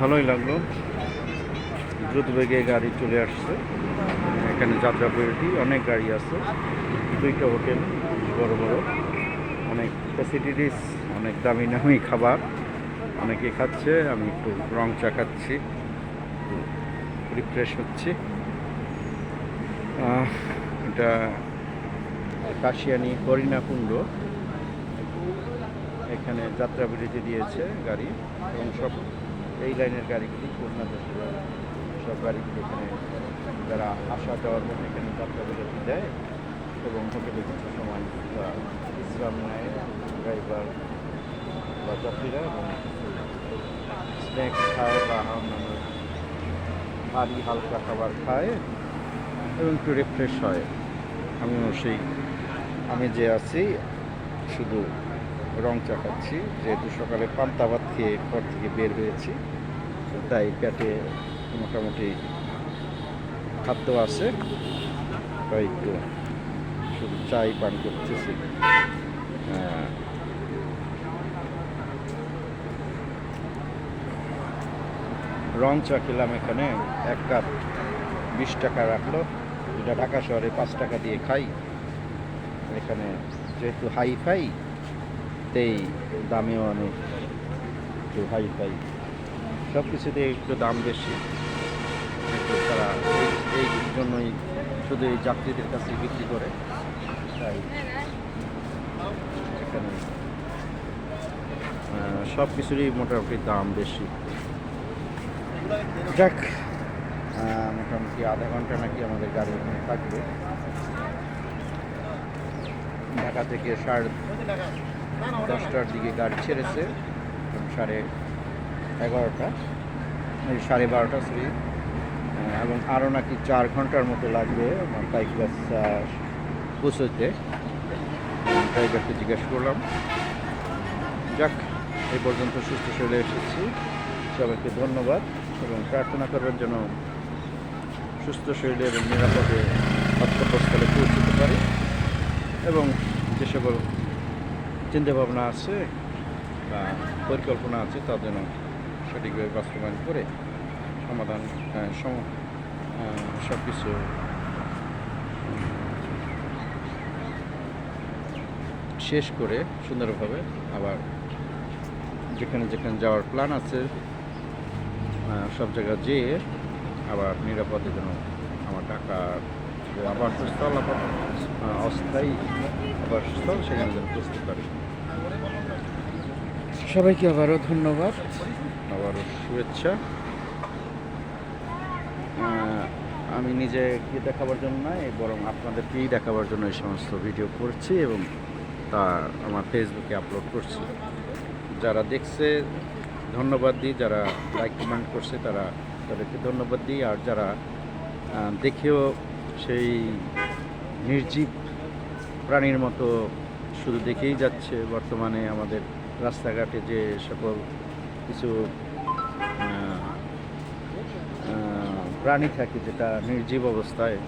ভালোই লাগল। দ্রুত বেগে গাড়ি চলে আসছে। এখানে যাত্রাবাড়িটি অনেক গাড়ি আছে। দুইটা হোটেল, বড় বড়। অনেক ফ্যাসিলিটিস অনেক দামি দামি খাবার। অনেকে খাচ্ছে, আমি একটু রং চা খাচ্ছি রিফ্রেশ হচ্ছি। এটা কাশিয়ানি করিনা কুণ্ড। এখানে যাত্রাবিরতি দিয়েছে গাড়ি এবং সব এই লাইনের গাড়িগুলি খুলনা যাত্রা সব গাড়িগুলি এখানে যারা আসা যাওয়ার জন্য এখানে যাত্রাবিরতি দেয় এবং হোটেলে কিছু সময় বিশ্রাম নেয় ড্রাইভার বা যাত্রীরা এবং স্ন্যাক্স খায় বা অন্যান্য ভারী হালকা খাবার খায় এবং একটু রিফ্রেশ হয়। আমিও সেই, আমি যে আছি, শুধু রং চা খাচ্ছি যেহেতু সকালে পান্তা ভাত খেয়ে ঘর থেকে বের হয়েছি তাই পেটে মোটামুটি খাদ্য আছে, তাই একটু শুধু চাই পান করতেছি। রং চা খেলাম এখানে, এক কাপ বিশ টাকা রাখল, যেটা ঢাকা শহরে পাঁচ টাকা দিয়ে খাই। এখানে যেহেতু হাই ফাই তেই দামেও অনেক একটু হাই ফাই সব কিছুতে একটু দাম বেশি। তারা এই- এই জন্যই শুধু এই যাত্রীদের কাছে বিক্রি করে। তাই এখানে সব কিছুরই মোটামুটি দাম বেশি। যাক মোটামুটি আধা ঘণ্টা নাকি আমাদের গাড়ি ওখানে থাকবে। ঢাকা থেকে সাড়ে দশটার দিকে গাড়ি ছেড়েছে সাড়ে এগারোটা, এই সাড়ে বারোটা সরি এবং আরও নাকি চার ঘণ্টার মতো লাগবে আমার বাইক বাইকবাস পৌঁছতে। ড্রাইভারকে জিজ্ঞেস করলাম, যাক এই পর্যন্ত সুস্থ চলে এসেছি। সবাইকে ধন্যবাদ এবং প্রার্থনা করবেন যেন সুস্থ শরীরে এবং নিরাপদে গন্তব্যস্থলে পৌঁছতে পারি এবং যে সকল চিন্তাভাবনা আছে বা পরিকল্পনা আছে তা যেন সঠিকভাবে বাস্তবায়ন করে সমাধান সব কিছু শেষ করে সুন্দরভাবে আবার যেখানে যেখানে যাওয়ার প্ল্যান আছে সব জায়গায় যেয়ে আবার নিরাপদে যেন আমার টাকা আবাসস্থল আবার অস্থায়ী আবাসস্থল সেখানে যেন বুঝতে পারি সবাইকে আবারও ধন্যবাদ আবারও শুভেচ্ছা আমি নিজেকে দেখাবার জন্য নয় বরং আপনাদেরকেই দেখাবার জন্য এই সমস্ত ভিডিও করছি এবং তা আমার ফেসবুকে আপলোড করছি যারা দেখছে ধন্যবাদ দিই যারা লাইক কমেন্ট করছে তারা তাদেরকে ধন্যবাদ দিই আর যারা দেখেও সেই নির্জীব প্রাণীর মতো শুধু দেখেই যাচ্ছে বর্তমানে আমাদের রাস্তাঘাটে যে সকল কিছু প্রাণী থাকে যেটা নির্জীব অবস্থায়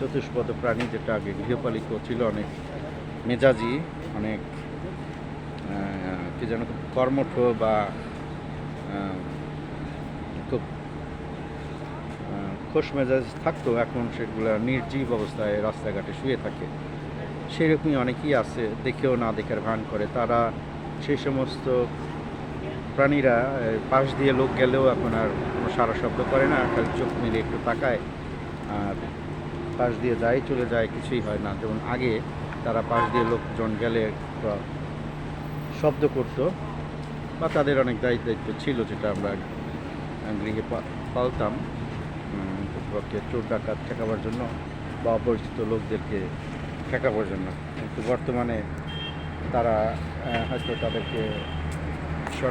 চতুষ্পদ প্রাণী যেটা আগে গৃহপালিত ছিল অনেক মেজাজি, অনেক কি যেন, কর্মঠ বা খোশ মেজাজ থাকতো এখন সেগুলো নির্জীব অবস্থায় রাস্তাঘাটে শুয়ে থাকে। সেরকমই অনেকেই আছে, দেখেও না দেখার ভান করে। তারা সেই সমস্ত প্রাণীরা পাশ দিয়ে লোক গেলেও এখন আর কোনো সারা শব্দ করে না, খালি চোখ মিলে একটু তাকায়। আর পাশ দিয়ে যায় চলে যায়, কিছুই হয় না। যেমন আগে তারা পাশ দিয়ে লোকজন গেলে একটা শব্দ করতো, বা তাদের অনেক দায়িত্ব ছিল যেটা আমরা গৃহে পালতাম। পক্ষে চোর ডাকাত ঠেকাবার জন্য বা অপরিচিত লোকদেরকে ঠেকাবার জন্য। কিন্তু বর্তমানে তারা হয়তো তাদেরকে